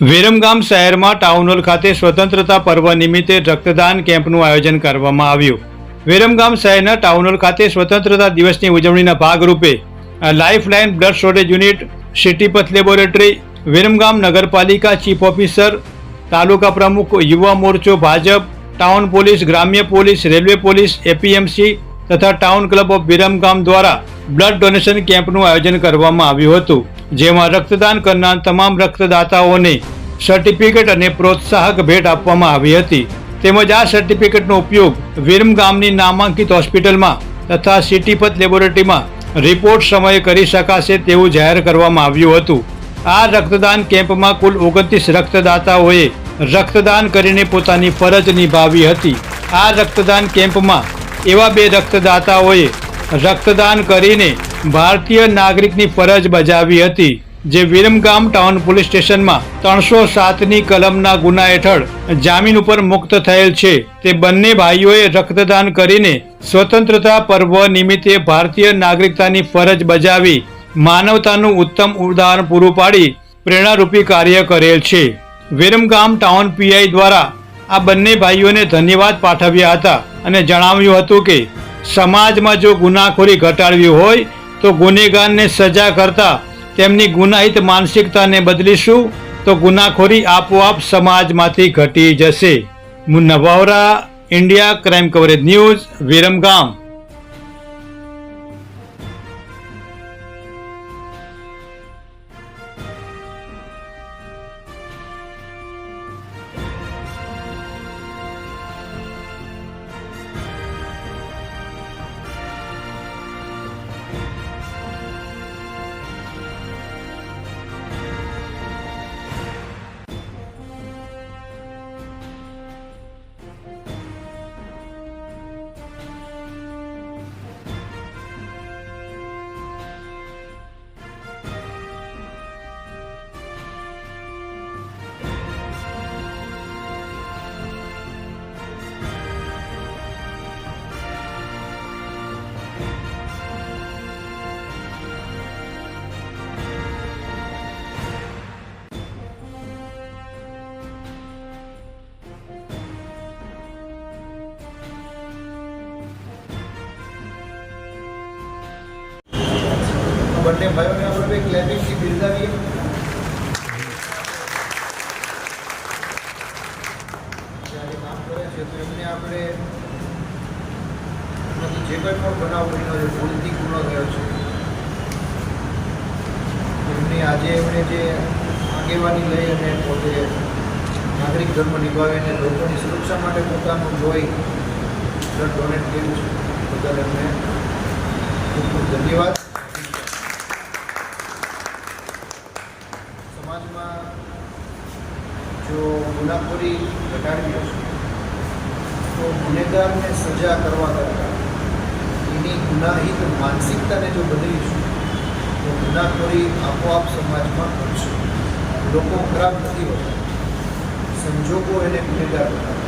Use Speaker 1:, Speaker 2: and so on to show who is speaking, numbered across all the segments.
Speaker 1: વિરમગામ શહેરમાં town hall ખાતે સ્વતંત્રતા પર્વ નિમિત્તે રક્તદાન કેમ્પનું આયોજન કરવામાં આવ્યું. વિરમગામ શહેરના ટાઉન હોલ ખાતે સ્વતંત્રતા દિવસની ઉજવણીના ભાગરૂપે lifeline blood storage unit Citypath laboratory, Viramgam નગરપાલિકા ચીફ ઓફિસર, તાલુકા પ્રમુખ યુવા મોરચો ભાજપ, ટાઉન પોલીસ, ગ્રામ્ય પોલીસ, રેલવે પોલીસ, એપીએમસી તથા ટાઉન ક્લબ ઓફ વિરમગામ દ્વારા બ્લડ ડોનેશન કેમ્પનું આયોજન કરવામાં આવ્યું હતું, જેમાં રક્તદાન કરનાર તમામ રક્તદાતાઓને સર્ટિફિકેટ અને પ્રોત્સાહક ભેટ આપવામાં આવી હતી. તેમજ આ સર્ટિફિકેટનો ઉપયોગ વિરમ ગામની નામાંકિત હોસ્પિટલમાં તથા સિટીપથ લેબોરેટરીમાં રિપોર્ટ સમયે કરી શકાશે તેવું જાહેર કરવામાં આવ્યું હતું. આ રક્તદાન કેમ્પમાં કુલ ઓગણત્રીસ રક્તદાતાઓએ રક્તદાન કરીને પોતાની ફરજ નિભાવી હતી. આ રક્તદાન કેમ્પમાં એવા બે રક્તદાતાઓએ રક્તદાન કરીને ભારતીય નાગરિકની ફરજ બજાવી હતી. જે વિરમગામ ટાઉન પોલીસ સ્ટેશનમાં ત્રણસો સાતની કલમના ગુના હેઠળ જામીન ઉપર મુક્ત થયેલ છે. તે બંને ભાઈઓએ રક્તદાન કરીને સ્વતંત્રતા પર્વ નિમિત્તે ભારતીય નાગરિકતાની ફરજ બજાવી માનવતાનું ઉત્તમ ઉદાહરણ પૂરું પાડી પ્રેરણારૂપી કાર્ય કરેલ છે. વિરમગામ ટાઉન પીઆઈ દ્વારા આ બંને ભાઈઓને ધન્યવાદ પાઠવ્યા હતા અને જણાવ્યું હતું કે, સમાજમાં જો ગુનાખોરી ઘટાડવી હોય તો ગુનેગારને સજા કરતા તેમની ગુનાહિત માનસિકતાને બદલીશું તો ગુનાખોરી આપોઆપ સમાજમાંથી ઘટી જશે. Munna India crime coverage news, Viramgam.
Speaker 2: બંને ભાઈઓને આપણે ક્લેપિંગથી બિરદાવીએ. જ્યારે કામ કરે એમને આપણે જે કંઈ પણ બનાવ બન્યો ભૂલથી પૂર્ણ થયો છે. એમની આજે એમણે જે આગેવાની લઈ અને પોતે નાગરિક ધર્મ નિભાવીને લોકોની સુરક્ષા માટે પોતાનું જોઈ ડોનેટ કર્યું છે. બદલ એમને ધન્યવાદ સમાજમાં જો ગુનાખોરી ઘટાડવી હશે તો ગુનેગારને સજા કરવા કરતાં એની ગુનાહિત માનસિકતાને જો બદલીશું, તો ગુનાખોરી આપોઆપ સમાજમાં ઘટશે. લોકો ખરાબ નથી હોતા. સંજોગો એને ગુનેગાર બનાવે.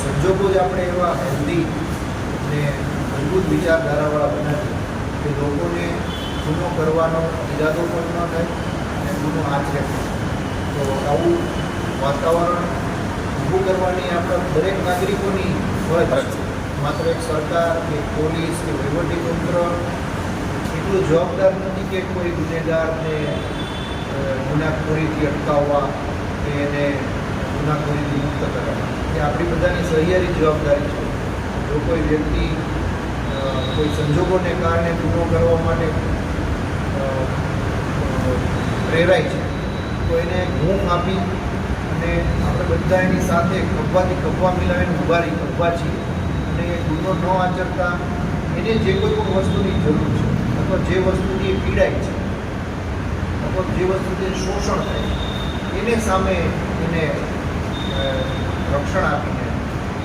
Speaker 2: સંજોગો જ આપણે એવા હેલ્ધી અને મજબૂત વિચારધારાવાળા બનાવીએ કે લોકોને ગુનો કરવાનો ઇરાદો પણ ન થાય અને ગુનો આચરે. તો આવું વાતાવરણ ઊભું કરવાની આપણા દરેક નાગરિકોની ફરજ છે. માત્ર એક સરકાર કે પોલીસ કે વહીવટીતંત્ર એટલું જવાબદાર નથી કે કોઈ ગુનેગારને ગુનાખોરીથી અટકાવવા કે એને ગુનાખોરીથી મુક્ત કરવા. એ આપણી બધાની સહિયારી જવાબદારી છે. જો કોઈ વ્યક્તિ કોઈ સંજોગોને કારણે ગુનો કરવા માટે પ્રેરાય છે, તો એને હૂંફ આપી અને આપણે બધા એની સાથે ખભ્ભાથી કપવા મિલાવીને ઊભા રહી, ઊભા છીએ. અને ગુનો ન આચરતા એને જે કોઈ પણ વસ્તુની જરૂર છે, અથવા જે વસ્તુની પીડાય છે, અથવા જે વસ્તુથી શોષણ થાય એને સામે એને રક્ષણ આપીને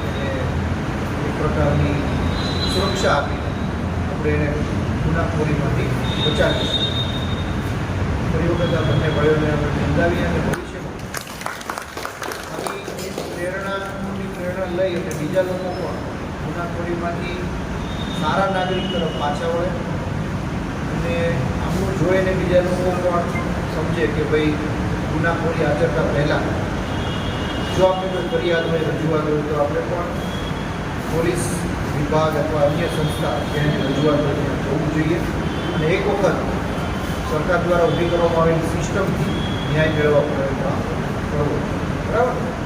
Speaker 2: એને એક પ્રકારની સુરક્ષા આપીને આપણે એને ગુનાખોરીમાંથી બચાવીશું ફરી વખત આ બંને ભાઈઓને આપણે બિરદાવીએ અને ભવિષ્યમાં આવી એક પ્રેરણાની પ્રેરણા લઈ અને બીજા લોકો પણ ગુનાખોરીમાંથી સારા નાગરિક તરફ પાછા વળે. અને આમનું જોઈને બીજા લોકો પણ સમજે કે ભાઈ ગુનાખોરી આચરતા પહેલાં જો આપણે કોઈ ફરિયાદ હોય, રજૂઆત હોય, તો આપણે પણ પોલીસ વિભાગ અથવા અન્ય સંસ્થા જેને રજૂઆત હોય ત્યાં જવું જોઈએ. અને એક વખત સરકાર દ્વારા ઊભી કરવામાં આવેલી સિસ્ટમથી ન્યાય મેળવવા પ્રયત્ન કરવો. બરાબર?